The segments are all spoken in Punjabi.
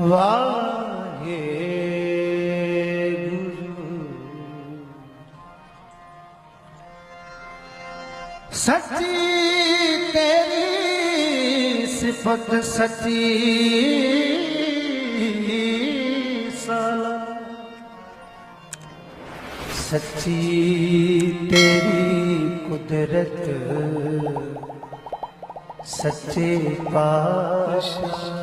ਵਾਹਿਗੁਰੂ ਸੱਚੀ ਤੇਰੀ ਸਿਫਤ ਸੱਚੀ ਸਲਾ ਸੱਚੀ ਤੇਰੀ ਕੁਦਰਤ ਸੱਚੇ ਪਾਤਸ਼ਾਹ।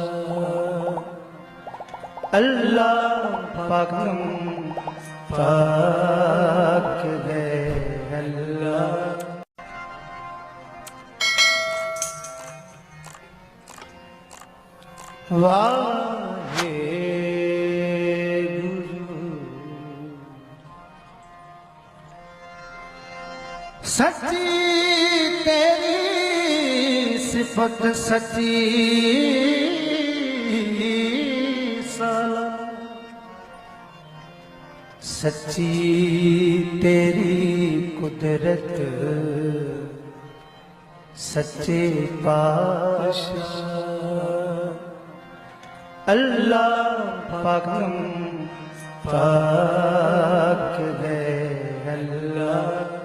ਅੱਲਾਹ ਪਾਕਮ ਪਾਕ ਹੈ ਅੱਲਾਹ ਵਾਹਿਗੁਰੂ ਸੱਚੀ ਤੇਰੀ ਸਿਫਤ ਸੱਚੀ ਸੱਚੀ ਤੇਰੀ ਕੁਦਰਤ ਸੱਚੇ ਪਾਤਸ਼ਾਹ। ਅੱਲਾਹ ਪਾਕਮ ਪਾਕ ਹੈ ਅੱਲਾਹ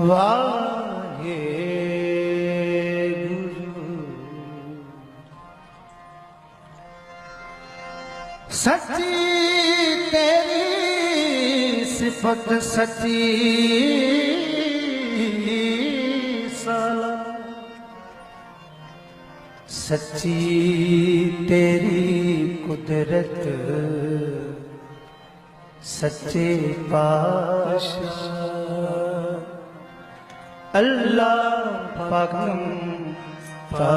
ਵਾਹਿਗੁਰੂ ਸੱਚੀ ਤੇਰੀ ਸਿਫਤ ਸੱਚੀ ਸਲਾ ਸੱਚੀ ਤੇਰੀ ਕੁਦਰਤ ਸੱਚੇ ਪਾਤਸ਼ਾਹ। ਅੱਲਾਹ ਪਾਕਮ ਪਾ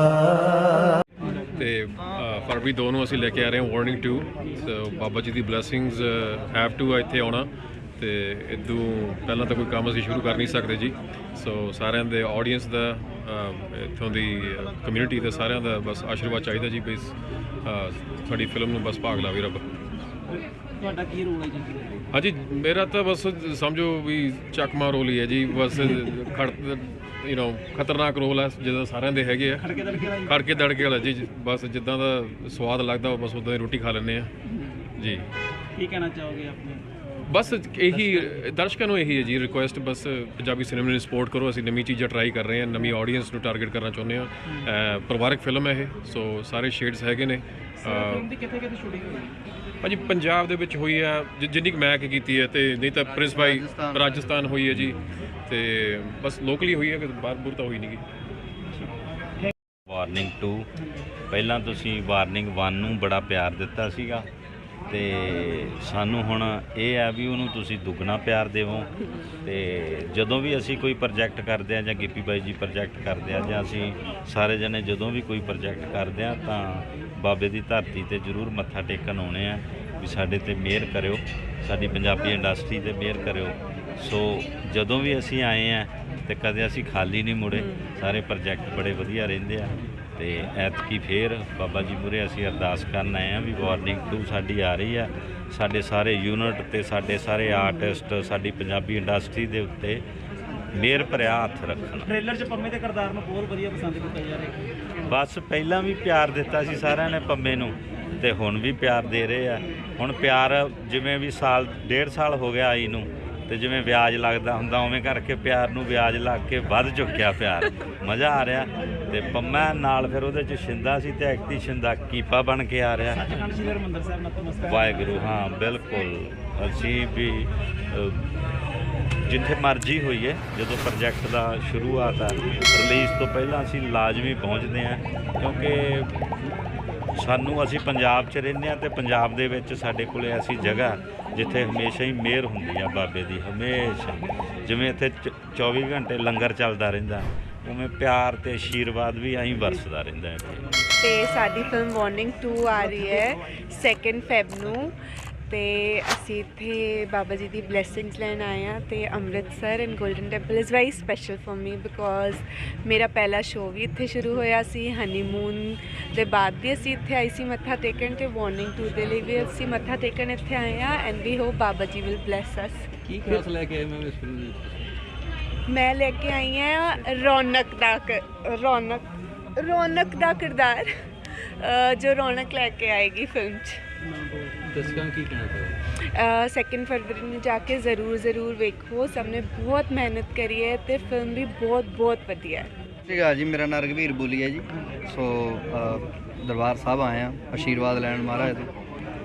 ਤੇ ਫਰਵਰੀ 2 ਨੂੰ ਅਸੀਂ ਲੈ ਕੇ ਆ ਰਹੇ ਹਾਂ warning 2 so Baba ji the blessings have to ਇੱਥੇ ਆਉਣਾ। ਤੇ ਇਦੋਂ ਪਹਿਲਾਂ ਤਾਂ ਕੋਈ ਕੰਮ ਅਸੀਂ ਸ਼ੁਰੂ ਕਰ ਨਹੀਂ ਸਕਦੇ ਜੀ। ਸੋ ਸਾਰਿਆਂ ਦੇ ਆਡੀਅנס ਦਾ ਅ, ਇੱਥੋਂ ਦੀ ਕਮਿਊਨਿਟੀ ਦੇ ਸਾਰਿਆਂ ਦਾ ਬਸ ਆਸ਼ੀਰਵਾਦ ਚਾਹੀਦਾ ਜੀ ਬਈ ਅ, ਸਾਡੀ ਫਿਲਮ ਨੂੰ ਬਸ ਭਾਗ ਲਾਵੇ ਰੱਬ। ਤੁਹਾਡਾ ਕੀ ਰੋਲ ਹੈ ਜੀ? ਹਾਂਜੀ ਮੇਰਾ ਤਾਂ ਬਸ ਸਮਝੋ ਵੀ ਚੱਕਮਾ ਰੋਲ ਹੀ ਹੈ ਜੀ। ਬਸ ਖੜ ਯੂ نو ਖਤਰਨਾਕ ਰੋਲ ਹੈ ਜਿਹਦਾ ਸਾਰਿਆਂ ਦੇ ਹੈਗੇ ਆ। ਖੜਕੇ ਦੜਕੇ ਵਾਲਾ। ਜੀ ਬਸ ਜਿੱਦਾਂ ਦਾ ਸਵਾਦ ਲੱਗਦਾ ਬਸ ਉਦਾਂ ਦੀ ਰੋਟੀ ਖਾ ਲੈਂਦੇ ਆ। ਜੀ। ਕੀ ਕਹਿਣਾ ਚਾਹੋਗੇ ਆਪਣੇ? ਬਸ ਇਹੀ ਦਰਸ਼ਕਾਂ ਨੂੰ ਇਹੀ ਹੈ ਜੀ ਰਿਕੁਐਸਟ ਬਸ ਪੰਜਾਬੀ ਸਿਨੇਮਾ ਨੂੰ ਸਪੋਰਟ ਕਰੋ ਅਸੀਂ ਨਵੀਂ ਚੀਜ਼ਾਂ ਟਰਾਈ ਕਰ ਰਹੇ ਹਾਂ ਨਵੀਂ ਆਡੀਅנס ਨੂੰ ਟਾਰਗੇਟ ਕਰਨਾ ਚਾਹੁੰਦੇ ਹਾਂ। ਪਰਿਵਾਰਕ ਫਿਲਮ ਹੈ ਇਹ ਸੋ ਸਾਰੇ ਸ਼ੇਡਸ ਹੈਗੇ ਨੇ। ਫਿਲਮ ਦੀ ਕਿੱਥੇ ਕਿੱਥੇ ਸ਼ੂਟਿੰਗ ਹੋਈ? ਭਾਜੀ ਪੰਜਾਬ ਦੇ ਵਿੱਚ ਹੋਈ ਆ ਜਿ- ਜਿੰਨੀ ਕੁ ਮੈਂ ਕਿ ਕੀਤੀ ਹੈ ਤੇ ਨਹੀਂ ਤਾਂ ਪ੍ਰਿੰਸ ਭਾਈ ਰਾਜਸਥਾਨ ਹੋਈ ਹੈ ਜੀ ਤੇ ਬਸ ਲੋਕਲੀ ਹੋਈ ਹੈ ਕਿ ਬਾਹਰ ਬੂਰ ਤਾਂ ਹੋਈ ਨਹੀਂ ਗੀ ਵਾਰਨਿੰਗ 2 ਪਹਿਲਾਂ ਤੁਸੀਂ ਵਾਰਨਿੰਗ 1 ਨੂੰ ਬੜਾ ਪਿਆਰ ਦਿੱਤਾ ਸੀਗਾ ਤੇ ਸਾਨੂੰ ਹੁਣ ਇਹ ਆ ਵੀ ਉਹਨੂੰ ਤੁਸੀਂ ਦੁੱਗਣਾ ਪਿਆਰ ਦੇਵੋ ਤੇ ਜਦੋਂ ਵੀ ਅਸੀਂ ਕੋਈ ਪ੍ਰੋਜੈਕਟ ਕਰਦੇ ਆ ਜਾਂ ਗਿੱਪੀ ਬਾਈ ਜੀ ਪ੍ਰੋਜੈਕਟ ਕਰਦੇ ਆ ਜਾਂ ਅਸੀਂ ਸਾਰੇ ਜਣੇ ਜਦੋਂ ਵੀ ਕੋਈ ਪ੍ਰੋਜੈਕਟ ਕਰਦੇ ਆ ਤਾਂ ਬਾਬੇ ਦੀ ਧਰਤੀ ਤੇ ਜ਼ਰੂਰ ਮੱਥਾ ਟੇਕਣ ਆਉਣੇ ਆ ਵੀ ਸਾਡੇ ਤੇ ਮਿਹਰ ਕਰਿਓ ਸਾਡੀ ਪੰਜਾਬੀ ਇੰਡਸਟਰੀ ਤੇ ਮਿਹਰ ਕਰਿਓ। ਸੋ ਜਦੋਂ ਵੀ ਅਸੀਂ ਆਏ ਆ ਤੇ ਕਦੇ ਅਸੀਂ ਖਾਲੀ ਨਹੀਂ ਮੁੜੇ ਸਾਰੇ ਪ੍ਰੋਜੈਕਟ ਬੜੇ ਵਧੀਆ ਰਹਿੰਦੇ ਆ ਤੇ ਐਤਕੀ ਫੇਰ ਬਾਬਾ ਜੀ ਮੁਰੇ ਅਸੀਂ ਅਰਦਾਸ ਕਰਨ ਆਏ ਆ ਵੀ ਵਾਰਨਿੰਗ 2 ਸਾਡੀ ਆ ਰਹੀ ਆ। ਸਾਡੇ ਸਾਰੇ ਯੂਨਿਟ ਤੇ ਸਾਡੇ ਸਾਰੇ ਆਰਟਿਸਟ ਸਾਡੀ ਪੰਜਾਬੀ ਇੰਡਸਟਰੀ ਦੇ ਉੱਤੇ ਮਿਹਰ ਭਰਿਆ ਹੱਥ ਰੱਖਣ। ਟ੍ਰੇਲਰ 'ਚ ਪੰਮੇ ਦੇ ਕਿਰਦਾਰ ਨੂੰ ਬਹੁਤ ਵਧੀਆ ਪਸੰਦ ਕੀਤਾ ਜਾ ਰਿਹਾ ਬਸ ਪਹਿਲਾਂ ਵੀ ਪਿਆਰ ਦਿੱਤਾ ਸੀ ਸਾਰਿਆਂ ਨੇ ਪੰਮੇ ਨੂੰ ਤੇ ਹੁਣ ਵੀ ਪਿਆਰ ਦੇ ਰਹੇ ਆ। ਹੁਣ ਪਿਆਰ ਜਿਵੇਂ ਵੀ ਸਾਲ ਡੇਢ ਸਾਲ ਹੋ ਗਿਆ ਆਈ ਨੂੰ ਤੇ ਜਿਵੇਂ ਵਿਆਜ ਲੱਗਦਾ ਹੁੰਦਾ ਉਵੇਂ ਕਰਕੇ ਪਿਆਰ ਨੂੰ ਵਿਆਜ ਲੱਗ ਕੇ ਵੱਧ ਚੁੱਕਿਆ ਪਿਆਰ। ਮਜ਼ਾ ਆ ਰਿਹਾ ਤੇ ਪੰਮਾ ਨਾਲ ਫਿਰ ਉਹਦੇ ਚ ਸ਼ਿੰਦਾ ਸੀ ਤੇ ਐਕਟੀ ਸ਼ਿੰਦਾ ਕੀਪਾ ਬਣ ਕੇ ਆ ਰਿਹਾ। ਸੱਚਖੰਡ ਸ੍ਰੀ ਹਰਿਮੰਦਰ ਸਾਹਿਬ ਨਤਮਸਤਕ ਵਾਹਿਗੁਰੂ ਹਾਂ ਬਿਲਕੁਲ। ਅਸੀਂ ਵੀ ਜਿੱਥੇ ਮਰਜ਼ੀ ਹੋਈਏ, ਜਦੋਂ ਪ੍ਰੋਜੈਕਟ ਦਾ ਸ਼ੁਰੂਆਤ ਆ ਰਿਲੀਜ਼ ਤੋਂ ਪਹਿਲਾਂ ਅਸੀਂ ਲਾਜ਼ਮੀ ਪਹੁੰਚਦੇ ਹਾਂ, ਕਿਉਂਕਿ ਸਾਨੂੰ ਅਸੀਂ ਪੰਜਾਬ 'ਚ ਰਹਿੰਦੇ ਹਾਂ ਤੇ ਪੰਜਾਬ ਦੇ ਵਿੱਚ ਸਾਡੇ ਕੋਲੇ ਐਸੀ ਜਗ੍ਹਾ ਜਿੱਥੇ ਹਮੇਸ਼ਾ ਹੀ ਮਿਹਰ ਹੁੰਦੀ ਆ ਬਾਬੇ ਦੀ, ਹਮੇਸ਼ਾ। ਜਿਵੇਂ ਇੱਥੇ ਚ- 24 ਘੰਟੇ ਲੰਗਰ ਚੱਲਦਾ ਰਹਿੰਦਾ, ਉਵੇਂ ਪਿਆਰ ਤੇ ਆਸ਼ੀਰਵਾਦ ਵੀ ਐਂ ਵਰਸਦਾ ਰਹਿੰਦਾ ਹੈ ਇੱਥੇ। ਤੇ ਸਾਡੀ ਫਿਲਮ ਵਾਰਨਿੰਗ 2 ਆ ਰਹੀ ਹੈ 2 ਫੈਬ ਨੂੰ। ਤੇ ਅਸੀਂ ਇੱਥੇ ਬਾਬਾ ਜੀ ਦੀ ਬਲੇਸਿੰਗਸ ਲੈਣ ਆਏ ਆ ਤੇ Amritsar and golden temple is very special for me because ਮੇਰਾ ਪਹਿਲਾ ਸ਼ੋਅ ਵੀ ਇੱਥੇ ਸ਼ੁਰੂ ਹੋਇਆ ਸੀ ਹਨੀਮੂਨ ਦੇ ਬਾਅਦ ਵੀ ਅਸੀਂ ਇੱਥੇ ਆਈ ਸੀ ਮੱਥਾ ਟੇਕਣ ਤੇ ਵਾਰਨਿੰਗ 2 ਦੇ ਲਈ ਵੀ ਅਸੀਂ ਮੱਥਾ ਟੇਕਣ ਇੱਥੇ ਆਏ ਆ and we hop Baba ji will bless ਅਸ ਕੀ ਖਾਸ ਲੈ ਕੇ ਆਏ ਮੈਂ ਇਸ ਫਿਲਮ ਮੈਂ ਲੈ ਕੇ ਆਈ ਹਾਂ ਰੌਣਕ ਦਾ ਰੌਣਕ ਰੌਣਕ ਦਾ ਕਿਰਦਾਰ ਜੋ ਰੌਣਕ ਲੈ ਕੇ ਆਏਗੀ ਫਿਲਮ 'ਚ। ਦਰਸ਼ਕਾਂ ਨੂੰ ਕੀ ਕਹਿਣਾ ਚਾਹੋਗੇ? ਸੈਕਿੰਡ ਫਰਵਰੀ ਨੂੰ ਜਾ ਕੇ ਜ਼ਰੂਰ ਜ਼ਰੂਰ ਵੇਖੋ। ਸਭ ਨੇ ਬਹੁਤ ਮਿਹਨਤ ਕਰੀ ਹੈ ਤੇ ਫਿਲਮ ਵੀ ਬਹੁਤ ਬਹੁਤ ਵਧੀਆ ਹੈ। ਸੀਗਾ ਜੀ ਮੇਰਾ ਨਾਮ ਰਘਵੀਰ ਬੋਲੀ ਹੈ ਜੀ। ਸੋ ਅ, ਦਰਬਾਰ ਸਾਹਿਬ ਆਏ ਆ ਆਸ਼ੀਰਵਾਦ ਲੈਣ ਮਹਾਰਾਜ ਤੋਂ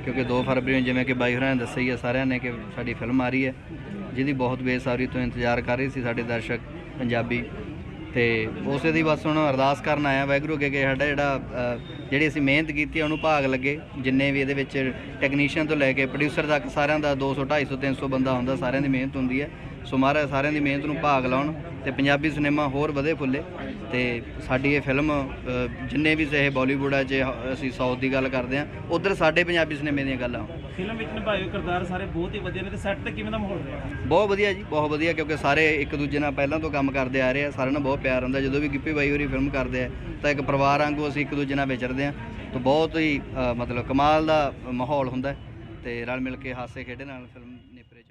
ਕਿਉਂਕਿ 2 ਫਰਵਰੀ ਨੂੰ ਜਿਵੇਂ ਕਿ ਬਾਈ ਹੋਰਾਂ ਨੇ ਦੱਸਿਆ ਹੀ ਹੈ ਸਾਰਿਆਂ ਨੇ ਕਿ ਸਾਡੀ ਫਿਲਮ ਆ ਰਹੀ ਹੈ ਜਿਹਦੀ ਬਹੁਤ ਬੇਸਬਰੀ ਤੋਂ ਇੰਤਜ਼ਾਰ ਕਰ ਰਹੇ ਸੀ ਸਾਡੇ ਦਰਸ਼ਕ ਪੰਜਾਬੀ। ਤੇ ਉਸੇ ਦੀ ਬਸ ਹੁਣ ਅਰਦਾਸ ਕਰਨ ਆਇਆ ਵਾਹਿਗੁਰੂ ਅੱਗੇ ਕਿ ਸਾਡਾ ਜਿਹੜਾ ਅ, ਜਿਹੜੀ ਅਸੀਂ ਮਿਹਨਤ ਕੀਤੀ ਹੈ ਉਹਨੂੰ ਭਾਗ ਲੱਗੇ। ਜਿੰਨੇ ਵੀ ਇਹਦੇ ਵਿੱਚ ਟੈਕਨੀਸ਼ੀਅਨ ਤੋਂ ਲੈ ਕੇ ਪ੍ਰੋਡਿਊਸਰ ਤੱਕ ਸਾਰਿਆਂ ਦਾ 200 250 300 ਬੰਦਾ ਹੁੰਦਾ, ਸਾਰਿਆਂ ਦੀ ਮਿਹਨਤ ਹੁੰਦੀ ਹੈ। ਸੋ ਮਹਾਰਾਜ ਸਾਰਿਆਂ ਦੀ ਮਿਹਨਤ ਨੂੰ ਭਾਗ ਲਾਉਣ ਤੇ ਪੰਜਾਬੀ ਸਿਨੇਮਾ ਹੋਰ ਵਧੇ ਫੁੱਲੇ ਤੇ ਸਾਡੀ ਇਹ ਫਿਲਮ ਜਿੰਨੇ ਵੀ ਚਾਹੇ ਬਾਲੀਵੁੱਡ ਆ ਜੇ ਅਸੀਂ ਸਾਊਥ ਦੀ ਗੱਲ ਕਰਦੇ ਆ ਉਧਰ ਸਾਡੇ ਪੰਜਾਬੀ ਸਿਨੇਮੇ ਦੀਆਂ ਗੱਲਾਂ। ਫਿਲਮ ਵਿੱਚ ਨਿਭਾਏ ਕਿਰਦਾਰ ਸਾਰੇ ਬਹੁਤ ਹੀ ਵਧੀਆ ਨੇ ਤੇ ਸੈੱਟ ਤੇ ਕਿਵੇਂ ਦਾ ਮਾਹੌਲ ਰਿਹਾ ਬਹੁਤ ਵਧੀਆ ਜੀ ਬਹੁਤ ਵਧੀਆ ਕਿਉਂਕਿ ਸਾਰੇ ਇੱਕ ਦੂਜੇ ਨਾਲ ਪਹਿਲਾਂ ਤੋਂ ਕੰਮ ਕਰਦੇ ਆ ਰਹੇ ਆ ਸਾਰਿਆਂ ਨਾਲ ਬਹੁਤ ਪਿਆਰ ਹੁੰਦਾ ਜਦੋਂ ਵੀ ਗਿੱਪੀ ਬਾਈ ਹੋਰੀ ਫਿਲਮ ਕਰਦੇ ਆ ਤਾਂ ਇੱਕ ਪਰਿਵਾਰ ਵਾਂਗੂ ਅਸੀਂ ਇੱਕ ਦੂਜੇ ਨਾਲ ਵਿਚਰਦੇ ਆ ਤਾਂ ਬਹੁਤ ਹੀ ਮਤਲਬ ਕਮਾਲ ਦਾ ਮਾਹੌਲ ਹੁੰਦਾ ਤੇ ਰਲ ਮਿਲ ਕੇ ਹਾਸੇ ਖੇਡੇ ਨਾਲ ਫਿਲਮ ਨੇਪਰੇ